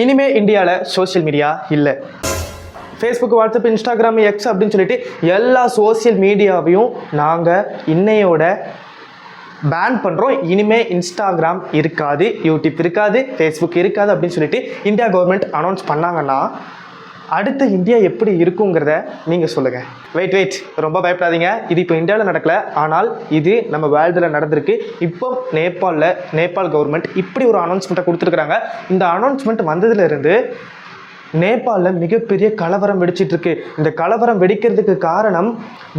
இனிமே இந்தியாவில் social media இல்லை. ஃபேஸ்புக் வாட்ஸ்அப் இன்ஸ்டாகிராம் எக்ஸ் அப்படின்னு சொல்லிட்டு எல்லா சோஷியல் மீடியாவையும் நாங்கள் இன்னையோட பேன் பண்ணுறோம் இனிமே இன்ஸ்டாகிராம் இருக்காது யூடியூப் இருக்காது ஃபேஸ்புக் இருக்காது அப்படின்னு சொல்லிட்டு இந்தியா கவர்மெண்ட் அனௌன்ஸ் பண்ணாங்கன்னா அடுத்த இந்தியா எப்படி இருக்குங்கிறத நீங்கள் சொல்லுங்கள் வெயிட் வெயிட் ரொம்ப பயப்படாதீங்க. இது இப்போ இந்தியாவில் நடக்கல. ஆனால் இது நம்ம வேர்ல்டில் நடந்திருக்கு. இப்போ நேபாளில் நேபாள் கவர்மெண்ட் இப்படி ஒரு அனௌன்ஸ்மெண்ட்டை கொடுத்துருக்குறாங்க. இந்த அனௌன்ஸ்மெண்ட் வந்ததுலேருந்து நேபாளில் மிகப்பெரிய கலவரம் வெடிச்சிட்டு இருக்கு இந்த கலவரம் வெடிக்கிறதுக்கு காரணம்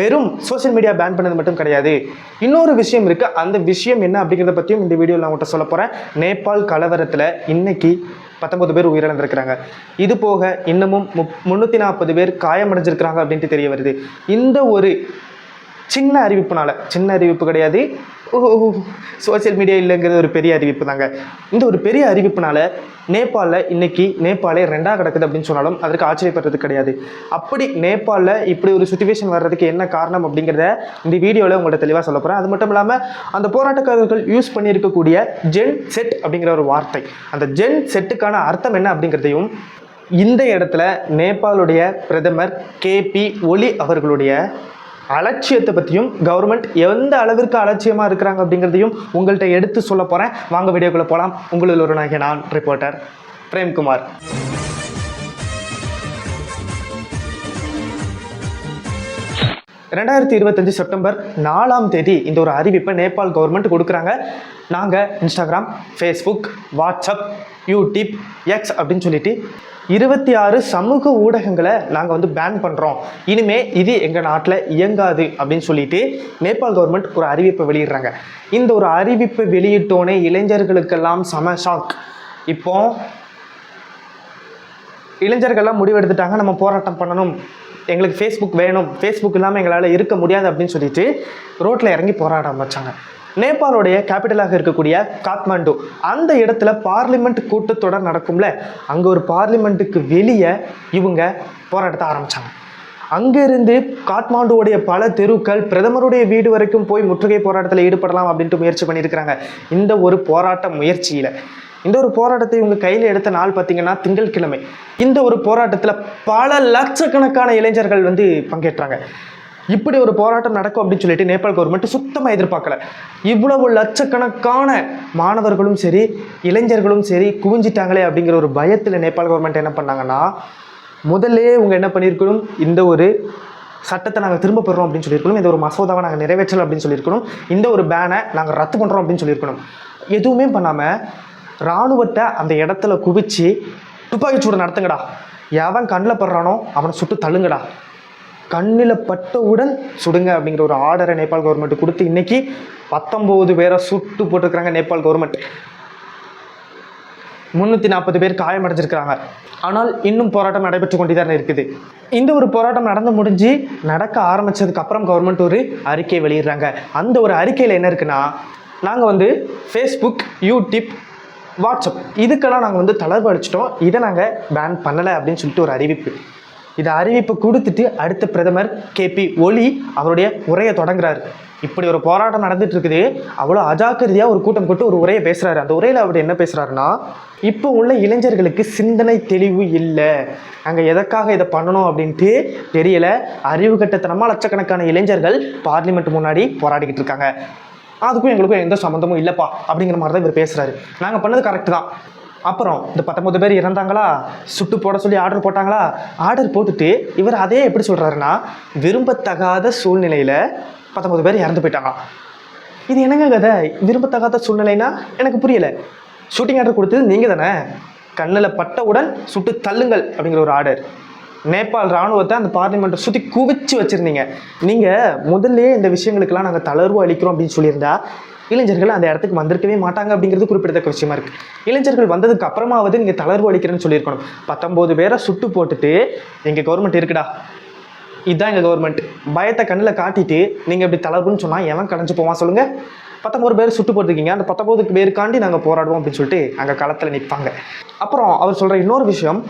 வெறும் சோஷியல் மீடியா பேன் பண்ணது மட்டும் கிடையாது. இன்னொரு விஷயம் இருக்கு. அந்த விஷயம் என்ன அப்படிங்கிறத பற்றியும் இந்த வீடியோவில் நான் உங்கள்கிட்ட சொல்ல போகிறேன் நேபாள் கலவரத்தில் இன்னைக்கு பத்தொன்பது பேர் உயிரிழந்திருக்கிறாங்க. இது போக இன்னமும் முப் முந்நூற்றி நாற்பது பேர் காயமடைஞ்சிருக்கிறாங்க அப்படின்ட்டு தெரிய வருது. இந்த ஒரு சின்ன அறிவிப்புனால சின்ன அறிவிப்பு கிடையாது. சோஷியல் மீடியா இல்லைங்கிறது ஒரு பெரிய அறிவிப்பு தாங்க. இந்த ஒரு பெரிய அறிவிப்புனால நேபாளில் இன்னைக்கு நேபாளே ரெண்டாக கிடக்குது அப்படின்னு சொன்னாலும் அதற்கு ஆச்சரியப்படுறது கிடையாது. அப்படி நேபாளில் இப்படி ஒரு சுச்சுவேஷன் வர்றதுக்கு என்ன காரணம் அப்படிங்கிறத இந்த வீடியோவில் உங்கள்கிட்ட தெளிவாக சொல்ல போகிறேன் அது மட்டும் இல்லாமல் அந்த போராட்டக்காரர்கள் யூஸ் பண்ணியிருக்கக்கூடிய ஜென் செட் அப்படிங்கிற ஒரு வார்த்தை. அந்த ஜென் செட்டுக்கான அர்த்தம் என்ன அப்படிங்கிறதையும் இந்த இடத்துல நேபாளுடைய பிரதமர் கேபி ஒலி அவர்களுடைய அலட்சியத்தை பற்றியும் கவர்மெண்ட் எந்த அளவிற்கு அலட்சியமாக இருக்கிறாங்க அப்படிங்கிறதையும் உங்கள்கிட்ட எடுத்து சொல்ல போகிறேன் வாங்க வீடியோக்குள்ளே போகலாம் உங்களில் ஒரு நாயக நான் ரிப்போர்ட்டர் பிரேம்குமார். ரெண்டாயிரத்தி இருபத்தஞ்சு செப்டம்பர் நாலாம் தேதி இந்த ஒரு அறிவிப்பை நேபாள் கவர்மெண்ட் கொடுக்குறாங்க. நாங்கள் Instagram Facebook WhatsApp YouTube X அப்படின்னு சொல்லிட்டு இருபத்தி ஆறு சமூக ஊடகங்களை நாங்கள் வந்து பேன் பண்ணுறோம் இனிமே இது எங்கள் நாட்டில் இயங்காது அப்படின்னு சொல்லிட்டு நேபாள் கவர்மெண்ட் ஒரு அறிவிப்பை வெளியிடுறாங்க. இந்த ஒரு அறிவிப்பை வெளியிட்டோன்னே இளைஞர்களுக்கெல்லாம் செம ஷாக் இப்போ இளைஞர்கள்லாம் முடிவெடுத்துட்டாங்க நம்ம போராட்டம் பண்ணணும். எங்களுக்கு ஃபேஸ்புக் வேணும். ஃபேஸ்புக் இல்லாமல் எங்களால் இருக்க முடியாது அப்படின்னு சொல்லிட்டு ரோட்டில் இறங்கி போராட ஆரம்பித்தாங்க நேபாளுடைய கேபிட்டலாக இருக்கக்கூடிய காத்மாண்டு. அந்த இடத்துல பார்லிமெண்ட் கூட்டத்தொடர் நடக்கும்ல அங்கே ஒரு பார்லிமெண்ட்டுக்கு வெளியே இவங்க போராட்டத்தை ஆரம்பித்தாங்க அங்கிருந்து காட்மாண்டுவோடைய பல தெருக்கள் பிரதமருடைய வீடு வரைக்கும் போய் முற்றுகை போராட்டத்தில் ஈடுபடலாம் அப்படின்ட்டு முயற்சி பண்ணியிருக்கிறாங்க. இந்த ஒரு போராட்ட முயற்சியில். இந்த ஒரு போராட்டத்தை இவங்க கையில் எடுத்த நாள் பார்த்தீங்கன்னா திங்கட்கிழமை இந்த ஒரு போராட்டத்தில் பல லட்சக்கணக்கான இளைஞர்கள் வந்து பங்கேற்றாங்க. இப்படி ஒரு போராட்டம் நடக்கும் அப்படின்னு சொல்லிட்டு நேபாள் கவர்மெண்ட் சுத்தமாக எதிர்பார்க்கல. இவ்வளவு லட்சக்கணக்கான மாணவர்களும் சரி இளைஞர்களும் சரி குவிஞ்சிட்டாங்களே அப்படிங்கிற ஒரு பயத்தில் நேபாள் கவர்மெண்ட் என்ன பண்ணாங்கன்னா முதல்ல இவங்க என்ன பண்ணியிருக்கணும் இந்த ஒரு சட்டத்தை நாங்கள் திரும்ப பெறோம் அப்படின்னு சொல்லியிருக்கணும் இந்த ஒரு மசோதாவை நாங்கள் நிறைவேற்றலாம் அப்படின்னு சொல்லியிருக்கணும் இந்த ஒரு பேனை நாங்கள் ரத்து பண்ணுறோம் அப்படின்னு சொல்லியிருக்கணும். எதுவுமே பண்ணாமல் இராணுவத்தை அந்த இடத்துல குவிச்சு துப்பாக்கிச்சூடு நடத்துங்கடா. எவன் கண்ணில் படுறானோ அவனை சுட்டு தள்ளுங்கடா. கண்ணில் பட்டவுடன் சுடுங்க அப்படிங்கிற ஒரு ஆர்டரை நேபாள் கவர்மெண்ட் கொடுத்து இன்னைக்கு பத்தொம்போது பேரை சுட்டு போட்டிருக்கிறாங்க நேபாள் கவர்மெண்ட் முந்நூற்றி நாற்பது பேர் காயமடைஞ்சிருக்கிறாங்க ஆனால் இன்னும் போராட்டம் நடைபெற்று கொண்டு இருக்குது. இந்த ஒரு போராட்டம் நடந்து முடிஞ்சு நடக்க ஆரம்பித்ததுக்கு அப்புறம் கவர்மெண்ட் ஒரு அறிக்கை வெளியிடுறாங்க. அந்த ஒரு அறிக்கையில் என்ன இருக்குன்னா நாங்கள் வந்து ஃபேஸ்புக் யூடியூப் வாட்ஸ்அப் இதுக்கெல்லாம் நாங்கள் வந்து தளர்வு அடிச்சிட்டோம். இதை நாங்கள் பேன் பண்ணலை அப்படின்னு சொல்லிட்டு ஒரு அறிவிப்பு. இதை அறிவிப்பு கொடுத்துட்டு அடுத்த பிரதமர் கேபி ஒலி அவருடைய உரையை தொடங்குறாரு. இப்படி ஒரு போராட்டம் நடந்துட்டு இருக்குது அவ்வளோ அஜாக்கிரதையாக ஒரு கூட்டம் கூட்டு ஒரு உரையை பேசுகிறாரு அந்த உரையில் அவர் என்ன பேசுகிறாருன்னா இப்போ உள்ள இளைஞர்களுக்கு சிந்தனை தெளிவு இல்லை. நாங்கள் எதற்காக இதை பண்ணணும்? அப்படின்ட்டு தெரியல. அறிவு கட்டத்தனமாக லட்சக்கணக்கான இளைஞர்கள் பார்லிமெண்ட் முன்னாடி போராடிக்கிட்டு இருக்காங்க. அதுக்கும் எங்களுக்கும் எந்த சம்மந்தமும் இல்லைப்பா அப்படிங்கிற மாதிரி தான் இவர் பேசுகிறாரு நாங்கள் பண்ணது கரெக்டு தான். அப்புறம் இந்த பத்தொம்பது பேர் இறந்தாங்களா? சுட்டு போட சொல்லி ஆர்டர் போட்டாங்களா? ஆர்டர் போட்டுட்டு இவர் அதே எப்படி சொல்கிறாருன்னா விரும்பத்தகாத சூழ்நிலையில் பத்தொம்பது பேர் இறந்து போயிட்டாங்க. இது என்னங்க கதை? விரும்பத்தகாத சூழ்நிலைனா எனக்கு புரியலை. ஷூட்டிங் ஆர்டர் கொடுத்தது நீங்கள் தானே? கண்ணில் பட்டவுடன் சுட்டு தள்ளுங்கள் அப்படிங்கிற ஒரு ஆர்டர் நேபாள் ராணுவத்தை அந்த பார்லிமெண்ட்டை சுற்றி குவிச்சு வச்சுருந்தீங்க. நீங்கள் முதல்ல இந்த விஷயங்களுக்கெல்லாம் நாங்கள் தளர்வு அளிக்கிறோம் அப்படின்னு சொல்லியிருந்தா இளைஞர்கள் அந்த இடத்துக்கு வந்திருக்கவே மாட்டாங்க அப்படிங்கிறது குறிப்பிடத்தக்க விஷயமா இருக்குது இளைஞர்கள் வந்ததுக்கு அப்புறமாவது நீங்கள் தளர்வு அளிக்கிறேன்னு சொல்லியிருக்கணும். பத்தொம்போது பேரை சுட்டு போட்டுட்டு எங்கள் கவர்மெண்ட் இருக்குடா. இதுதான் எங்கள் கவர்மெண்ட் பயத்தை கண்ணில் காட்டிட்டு நீங்கள் இப்படி தளர்வுன்னு சொன்னால் எவன் கடைஞ்சு போவான் சொல்லுங்கள் பத்தொம்பது பேர் சுட்டு போட்டிருக்கீங்க. அந்த பத்தொம்பது பேருக்காண்டி நாங்கள் போராடுவோம் அப்படின்னு சொல்லிட்டு அங்கே களத்தில் நிற்பாங்க அப்புறம் அவர் சொல்கிற இன்னொரு விஷயம்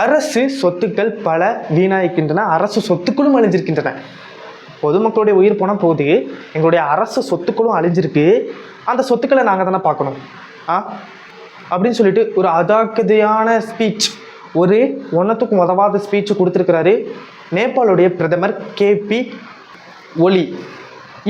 அரசு சொத்துக்கள் பல வீணாயிருக்கின்றன அரசு சொத்துக்களும் அழிஞ்சிருக்கின்றன. பொதுமக்களுடைய உயிர் போன போகுது எங்களுடைய அரசு சொத்துக்களும் அழிஞ்சிருக்கு. அந்த சொத்துக்களை நாங்கள் தானே பார்க்கணும். ஆ? அப்படின்னு சொல்லிட்டு ஒரு அதாக்கதையான ஸ்பீச் ஒரு ஒன்றத்துக்கும் உதவாத ஸ்பீச் கொடுத்துருக்கிறாரு நேபாளுடைய பிரதமர் கேபி ஒலி.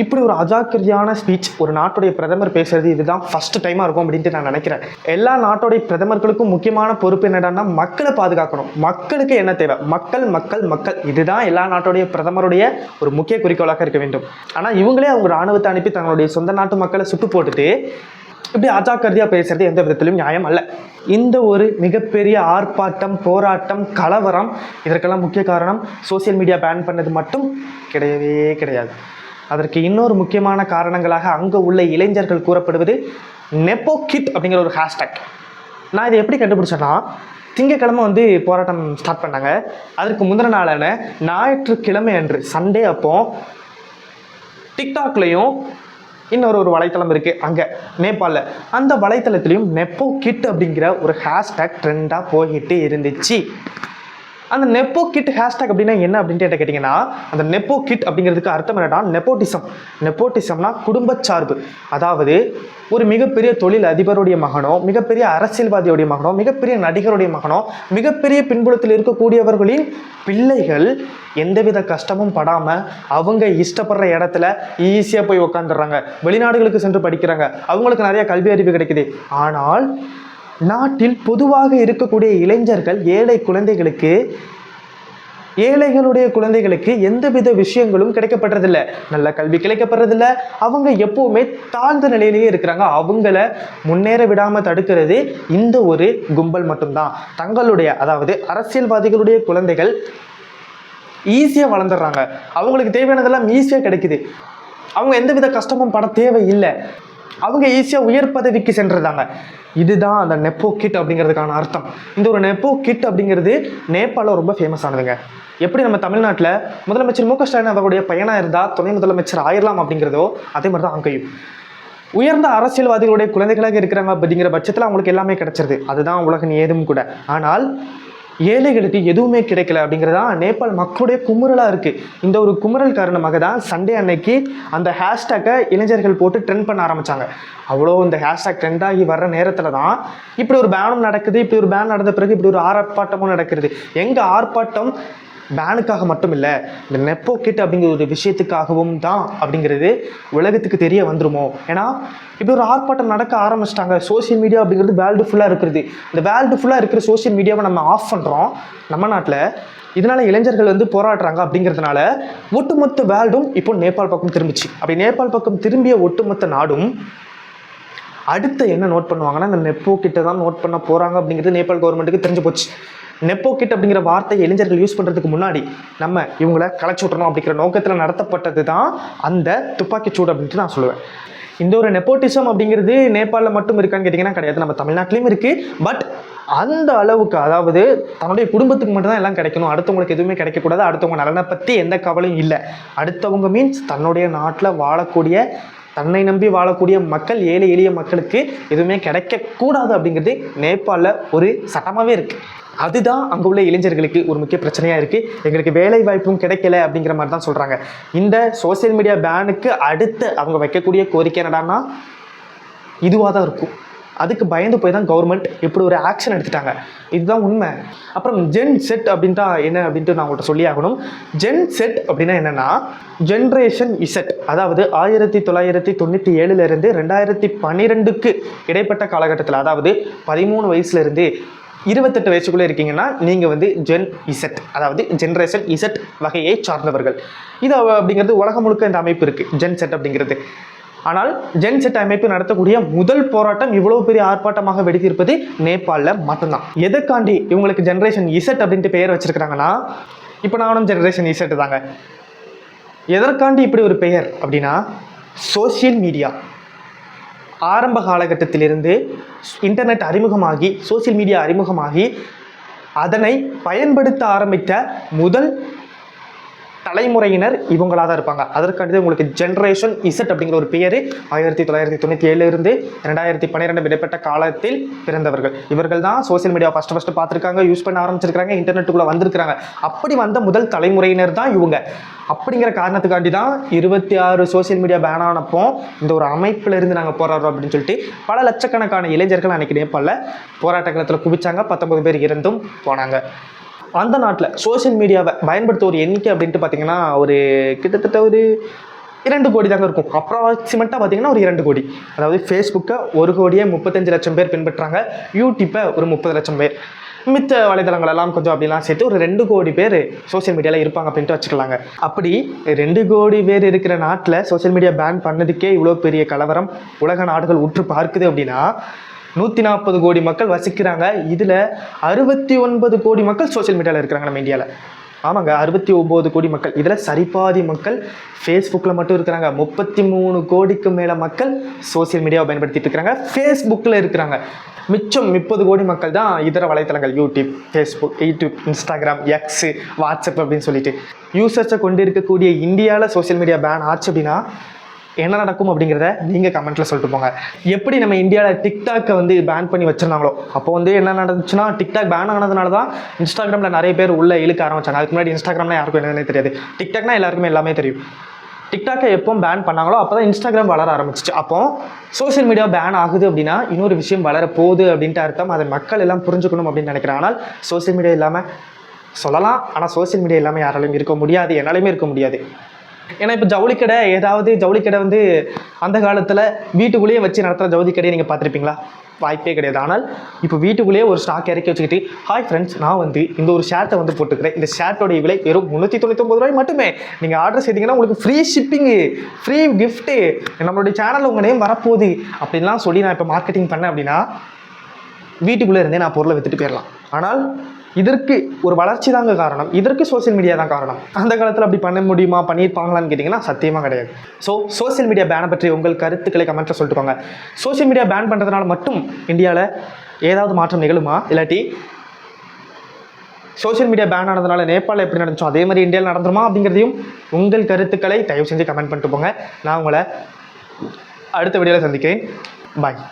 இப்படி ஒரு அஜாக்கிரதையான ஸ்பீச் ஒரு நாட்டுடைய பிரதமர் பேசுறது இதுதான் ஃபர்ஸ்ட் டைமாக இருக்கும் அப்படின்ட்டு நான் நினைக்கிறேன். எல்லா நாட்டுடைய பிரதமர்களுக்கும் முக்கியமான பொறுப்பு என்னடான்னா மக்களை பாதுகாக்கணும். மக்களுக்கு என்ன தேவை? மக்கள் மக்கள் மக்கள். இதுதான் எல்லா நாட்டுடைய பிரதமருடைய ஒரு முக்கிய குறிக்கோளாக இருக்க வேண்டும். ஆனால் இவங்களே அவங்க ராணுவத்தை அனுப்பி தங்களுடைய சொந்த நாட்டு மக்களை சுட்டு போட்டுட்டு இப்படி அஜாக்கிரதையாக பேசுறது எந்த விதத்திலும் நியாயம் அல்ல. இந்த ஒரு மிகப்பெரிய ஆர்ப்பாட்டம் போராட்டம் கலவரம் இதற்கெல்லாம் முக்கிய காரணம் சோஷியல் மீடியா பேன் பண்ணது மட்டும் கிடையவே கிடையாது. அதற்கு இன்னொரு முக்கியமான காரணங்களாக அங்கே உள்ள இளைஞர்கள் கூறப்படுவது நெப்போ கிட் அப்படிங்கிற ஒரு ஹேஷ்டேக் நான் இதை எப்படி கண்டுபிடிச்சேன்னா திங்கக்கிழமை வந்து போராட்டம் ஸ்டார்ட் பண்ணாங்க. அதற்கு முந்தின நாளான ஞாயிற்றுக்கிழமை அன்று சண்டே அப்போ டிக்டாக்லேயும் இன்னொரு ஒரு வலைத்தளம் இருக்குது அங்கே நேபாளில். அந்த வலைத்தளத்துலேயும் நெப்போ கிட் அப்படிங்கிற ஒரு ஹேஷ்டேக் ட்ரெண்டாக போய்கிட்டு இருந்துச்சு. அந்த நெப்போ கிட் ஹேஷ்டேக் அப்படின்னா என்ன அப்படின்ட்டு கேட்டிங்கன்னா அந்த நெப்போ கிட் அப்படிங்கிறதுக்கு அர்த்தம் என்னடா நெப்போட்டிசம் நெப்போட்டிசம்னா குடும்ப சார்பு அதாவது ஒரு மிகப்பெரிய தொழில் அதிபருடைய மகனோ மிகப்பெரிய அரசியல்வாதியுடைய மகனோ மிகப்பெரிய நடிகருடைய மகனோ மிகப்பெரிய பின்புலத்தில் இருக்கக்கூடியவர்களின் பிள்ளைகள் எந்தவித கஷ்டமும் படாமல் அவங்க இஷ்டப்படுற இடத்துல ஈஸியாக போய் உக்காந்துடுறாங்க. வெளிநாடுகளுக்கு சென்று படிக்கிறாங்க. அவங்களுக்கு நிறைய கல்வி அறிவு கிடைக்குது. ஆனால் நாட்டில் பொதுவாக இருக்கக்கூடிய இளைஞர்கள் ஏழை குழந்தைகளுக்கு ஏழைகளுடைய குழந்தைகளுக்கு எந்தவித விஷயங்களும் கிடைக்கப்படுறதில்ல நல்ல கல்வி கிடைக்கப்படுறதில்ல. அவங்க எப்போவுமே தாழ்ந்த நிலையிலேயே இருக்கிறாங்க. அவங்கள முன்னேற விடாமல் தடுக்கிறது இந்த ஒரு கும்பல் மட்டும்தான். தங்களுடைய அதாவது அரசியல்வாதிகளுடைய குழந்தைகள் ஈஸியாக வளர்ந்துடுறாங்க. அவங்களுக்கு தேவையானதெல்லாம் ஈஸியாக கிடைக்குது. அவங்க எந்தவித கஷ்டமும் பட தேவையில்லை. அவங்க ஈஸியாக உயர் பதவிக்கு சென்றிருந்தாங்க இதுதான் அந்த நெப்போ கிட் அப்படிங்கிறதுக்கான அர்த்தம். இந்த ஒரு நெப்போ கிட் அப்படிங்கிறது நேபாளில் ரொம்ப ஃபேமஸ் ஆனதுங்க. எப்படி நம்ம தமிழ்நாட்டில் முதலமைச்சர் மு க ஸ்டாலின் அவருடைய பையனாக இருந்தால் துணை முதலமைச்சர் ஆயிரலாம் அப்படிங்கிறதோ அதே மாதிரி தான் அங்கேயும். உயர்ந்த அரசியல்வாதிகளுடைய குழந்தைகளாக இருக்கிறாங்க அப்படிங்கிற பட்சத்தில் அவங்களுக்கு எல்லாமே கிடைச்சிருது. அதுதான் உலகின் ஏதும் கூட. ஆனால் ஏழைகளுக்கு எதுவுமே கிடைக்கல அப்படிங்கிறதா நேபாள் மக்களுடைய குமுறலாக இருக்குது இந்த ஒரு குமுறல் காரணமாக தான் சண்டே அன்னைக்கு அந்த ஹேஷ்டேக்கை இளைஞர்கள் போட்டு ட்ரெண்ட் பண்ண ஆரம்பித்தாங்க அவ்வளோ இந்த ஹேஷ்டேக் ட்ரெண்ட் ஆகி வர்ற நேரத்தில் தான் இப்படி ஒரு பேனும் நடக்குது இப்படி ஒரு பேன் நடந்த பிறகு இப்படி ஒரு ஆர்ப்பாட்டமும் நடக்கிறது. எங்கள் ஆர்ப்பாட்டம் பேனுக்காக மட்டும் இல்லை இந்த நெப்போ கிட் அப்படிங்கிற ஒரு விஷயத்துக்காகவும் தான் அப்படிங்கிறது உலகத்துக்கு தெரிய வந்துருமோ? ஏன்னா இப்படி ஒரு ஆர்ப்பாட்டம் நடக்க ஆரம்பிச்சிட்டாங்க. சோஷியல் மீடியா அப்படிங்கிறது வேர்ல்டு ஃபுல்லாக இருக்கிறது இந்த வேர்ல்டு ஃபுல்லாக இருக்கிற சோஷியல் மீடியாவை நம்ம ஆஃப் பண்ணுறோம் நம்ம நாட்டில் இதனால் இளைஞர்கள் வந்து போராடுறாங்க அப்படிங்கிறதுனால ஒட்டுமொத்த வேர்ல்டும் இப்போ நேபாள் பக்கம் திரும்பிச்சு. அப்படி நேபாள் பக்கம் திரும்பிய ஒட்டுமொத்த நாடும் அடுத்து என்ன நோட் பண்ணுவாங்கன்னா இந்த நெப்போ கிட்ட தான் நோட் பண்ண போகிறாங்க அப்படிங்கிறது நேபாள் கவர்மெண்ட்டுக்கு தெரிஞ்சு போச்சு. நெப்போ கிட் அப்படிங்கிற வார்த்தை இளைஞர்கள் யூஸ் பண்ணுறதுக்கு முன்னாடி நம்ம இவங்கள களைச்சி விட்றணும் அப்படிங்கிற நோக்கத்தில் நடத்தப்பட்டது தான் அந்த துப்பாக்கிச்சூடு அப்படின்ட்டு நான் சொல்லுவேன். இந்த ஒரு நெப்போட்டிசம் அப்படிங்கிறது நேபாளில் மட்டும் இருக்கான்னு கேட்டிங்கன்னா கிடையாது. நம்ம தமிழ்நாட்டிலையும் இருக்குது பட் அந்த அளவுக்கு அதாவது தன்னுடைய குடும்பத்துக்கு மட்டும்தான் எல்லாம் கிடைக்கணும். அடுத்தவங்களுக்கு எதுவுமே கிடைக்கக்கூடாது. அடுத்தவங்க நலனை பற்றி எந்த கவலையும் இல்லை. அடுத்தவங்க மீன்ஸ் தன்னுடைய நாட்டில் வாழக்கூடிய தன்னை நம்பி வாழக்கூடிய மக்கள் ஏழை எளிய மக்களுக்கு எதுவுமே கிடைக்கக்கூடாது அப்படிங்கிறது நேபாளில் ஒரு சட்டமாகவே இருக்குது அதுதான் அங்கே உள்ள இளைஞர்களுக்கு ஒரு முக்கிய பிரச்சனையாக இருக்குது எங்களுக்கு வேலை வாய்ப்பும் கிடைக்கல அப்படிங்கிற மாதிரி தான் சொல்கிறாங்க இந்த சோஷியல் மீடியா பேனுக்கு அடுத்து அவங்க வைக்கக்கூடிய கோரிக்கை என்னடான்னா இதுவாக தான் இருக்கும். அதுக்கு பயந்து போய் தான் கவர்மெண்ட் இப்படி ஒரு ஆக்ஷன் எடுத்துட்டாங்க. இதுதான் உண்மை. அப்புறம் ஜென் செட் அப்படின்ட்டா என்ன அப்படின்ட்டு நான் உங்கள்கிட்ட சொல்லி ஆகணும். ஜென் செட் அப்படின்னா என்னென்னா ஜென்ரேஷன் இசட் அதாவது ஆயிரத்தி தொள்ளாயிரத்தி தொண்ணூற்றி ஏழுலேருந்து ரெண்டாயிரத்தி பன்னிரெண்டுக்கு இடைப்பட்ட காலகட்டத்தில் அதாவது பதிமூணு வயசுலேருந்து இருபத்தெட்டு வயசுக்குள்ளே இருக்கீங்கன்னா நீங்கள் வந்து ஜென் இசட் அதாவது ஜென்ரேஷன் இசட் வகையை சார்ந்தவர்கள். இது அவ- அப்படிங்கிறது உலகம் முழுக்க இந்த அமைப்பு இருக்குது ஜென் செட் அப்படிங்கிறது. ஆனால் ஜென் செட் அமைப்பு நடத்தக்கூடிய முதல் போராட்டம் இவ்வளவு பெரிய ஆர்ப்பாட்டமாக வெடித்திருப்பது நேபாளில் மட்டும்தான். எதற்காண்டி இவங்களுக்கு ஜென்ரேஷன் இசட் அப்படின்ட்டு பெயர் வச்சிருக்கிறாங்கன்னா இப்போ நானும் ஜென்ரேஷன் இசட் தாங்க. எதற்காண்டி இப்படி ஒரு பெயர் அப்படின்னா சோஷியல் மீடியா ஆரம்ப காலகட்டத்திலிருந்து இன்டர்நெட் அறிமுகமாகி சோஷியல் மீடியா அறிமுகமாகி அதனை பயன்படுத்த ஆரம்பித்த முதல் தலைமுறையினர் இவங்களாக தான் இருப்பாங்க. அதற்காண்டி உங்களுக்கு ஜென்ரேஷன் இசட் அப்படிங்கிற ஒரு பேர் ஆயிரத்தி தொள்ளாயிரத்தி தொண்ணூற்றி ஏழுலேருந்து ரெண்டாயிரத்தி பன்னிரெண்டு இடைப்பட்ட காலத்தில் பிறந்தவர்கள். இவர்கள் தான் சோஷியல் மீடியா ஃபஸ்ட்டு ஃபஸ்ட்டு பார்த்துருக்காங்க யூஸ் பண்ண ஆரம்பிச்சிருக்காங்க இன்டர்நெட்டுக்குள்ளே வந்திருக்காங்க அப்படி வந்த முதல் தலைமுறையினர் தான் இவங்க. அப்படிங்கிற காரணத்துக்காண்டி தான் இருபத்தி ஆறு சோஷியல் மீடியா பேன் ஆனப்போ இந்த ஒரு அமைப்பில் இருந்து நாங்கள் போராடுறோம் அப்படின்னு சொல்லிட்டு பல லட்சக்கணக்கான இளைஞர்கள் அன்றைக்கி நேபாளில் போராட்ட காலத்தில் குவிச்சாங்க. பத்தொன்பது பேர் இறந்தும் போனாங்க. அந்த நாட்டில் சோஷியல் மீடியாவை பயன்படுத்த ஒரு எண்ணிக்கை அப்படின்ட்டு பார்த்தீங்கன்னா ஒரு கிட்டத்தட்ட ஒரு இரண்டு கோடி தாங்க இருக்கும். அப்ராக்சிமேட்டாக பார்த்தீங்கன்னா ஒரு இரண்டு கோடி. அதாவது ஃபேஸ்புக்கை ஒரு கோடியே முப்பத்தஞ்சு லட்சம் பேர் பின்பற்றுறாங்க யூடியூப்பை ஒரு முப்பது லட்சம் பேர். மித்த வலைதளங்கள் எல்லாம் கொஞ்சம் அப்படிலாம் சேர்த்து ஒரு ரெண்டு கோடி பேர் சோஷியல் மீடியாவில் இருப்பாங்க அப்படின்ட்டு வச்சுக்கலாங்க. அப்படி ரெண்டு கோடி பேர் இருக்கிற நாட்டில் சோஷியல் மீடியா பேன் பண்ணதுக்கே இவ்வளோ பெரிய கலவரம் உலக நாடுகள் உற்று பார்க்குது அப்படின்னா நூற்றி நாற்பது கோடி மக்கள் வசிக்கிறாங்க. இதில் அறுபத்தி ஒன்பது கோடி மக்கள் சோஷியல் மீடியாவில் இருக்கிறாங்க நம்ம இந்தியாவில் ஆமாங்க அறுபத்தி ஒம்பது கோடி மக்கள். இதில் சரிபாதி மக்கள் ஃபேஸ்புக்கில் மட்டும் இருக்கிறாங்க. முப்பத்தி மூணு கோடிக்கு மேலே மக்கள் சோஷியல் மீடியாவை பயன்படுத்திட்டு இருக்கிறாங்க. ஃபேஸ்புக்கில் இருக்கிறாங்க. மிச்சம் முப்பது கோடி மக்கள் தான் இதர வலைத்தளங்கள் YouTube Facebook YouTube Instagram X WhatsApp அப்படின்னு சொல்லிட்டு. யூசர்ஸை கொண்டு இருக்கக்கூடிய இந்தியாவில் சோஷியல் மீடியா பேன் ஆச்சு அப்படின்னா என்ன நடக்கும் அப்படிங்கிறத நீங்கள் கமெண்ட்டில் சொல்லிட்டு போங்க. எப்படி நம்ம இந்தியாவில் டிக்டாக்கை வந்து பேன் பண்ணி வச்சிருந்தாங்களோ அப்போ வந்து என்ன நடந்துச்சுன்னா டிக்டாக் பேன் ஆனதுனால தான் இன்ஸ்டாகிராமில் நிறைய பேர் உள்ளே இழுக்க ஆரம்பிச்சாங்க. அதுக்கு முன்னாடி இன்ஸ்டாகிராம்னா யாருக்கும் என்னன்னே தெரியாது. டிக்டாக்னா எல்லாருக்குமே எல்லாமே தெரியும். டிக்டாக்கை எப்போ பேன் பண்ணாங்களோ அப்போ தான் இன்ஸ்டாகிராம் வளர ஆரம்பிச்சிச்சு. அப்போ சோஷியல் மீடியா பேன் ஆகுது அப்படின்னா இன்னொரு விஷயம் வளர போகுது அப்படின்ட்டு அர்த்தம். அதை மக்கள் எல்லாம் புரிஞ்சுக்கணும் அப்படின்னு நினைக்கிறேன். ஆனால் சோஷியல் மீடியா இல்லாமல் சொல்லலாம். ஆனால் சோஷியல் மீடியா இல்லாமல் யாராலையும் இருக்க முடியாது. என்னாலையுமே இருக்க முடியாது. ஏன்னா இப்போ ஜவுளி கடை ஏதாவது ஜவுளி கடை வந்து அந்த காலத்தில் வீட்டுக்குள்ளேயே வச்சு நடத்துகிற ஜவுளி கடையை நீங்கள் பார்த்துருப்பீங்களா? வாய்ப்பே கிடையாது. ஆனால் இப்போ வீட்டுக்குள்ளேயே ஒரு ஸ்டாக் இறக்கி வச்சுக்கிட்டு ஹாய் ஃப்ரெண்ட்ஸ் நான் வந்து இந்த ஒரு ஷேர்ட்டை வந்து போட்டுக்கிறேன். இந்த ஷேர்ட்டோடைய விலை வெறும் முந்நூற்றி தொண்ணூத்தொம்பது ரூபாய் மட்டுமே. நீங்கள் ஆர்டர் செய்தீங்கன்னா உங்களுக்கு ஃப்ரீ ஷிப்பிங்கு ஃப்ரீ கிஃப்ட்டு நம்மளுடைய சேனலில் உங்கள் நேம் வரப்போகுது. அப்படின்லாம் சொல்லி நான் இப்போ மார்க்கெட்டிங் பண்ணேன் அப்படின்னா வீட்டுக்குள்ளே இருந்தே நான் பொருளை விற்றுட்டு போயிடலாம் ஆனால் இதற்கு ஒரு வளர்ச்சி தாங்க காரணம். இதற்கு சோஷியல் மீடியா தான் காரணம். அந்த காலத்தில் அப்படி பண்ண முடியுமா? பண்ணியிருப்பாங்களான்னு கேட்டிங்கன்னா சத்தியமாக கிடையாது. ஸோ சோஷியல் மீடியா பேனை பற்றி உங்கள் கருத்துக்களை கமெண்ட்டில் சொல்லிட்டுக்கோங்க சோஷியல் மீடியா பேன் பண்ணுறதுனால மட்டும் இந்தியாவில் ஏதாவது மாற்றம் நிகழுமா? இல்லாட்டி சோஷியல் மீடியா பேன் ஆனதுனால நேபாளில் எப்படி நடந்துச்சோ அதே மாதிரி இந்தியாவில் நடந்துருமா அப்படிங்கிறதையும் உங்கள் கருத்துக்களை தயவு செஞ்சு கமெண்ட் பண்ணிட்டு போங்க. நான் உங்களை அடுத்த வீடியோவில் சந்திக்கிறேன். பாய்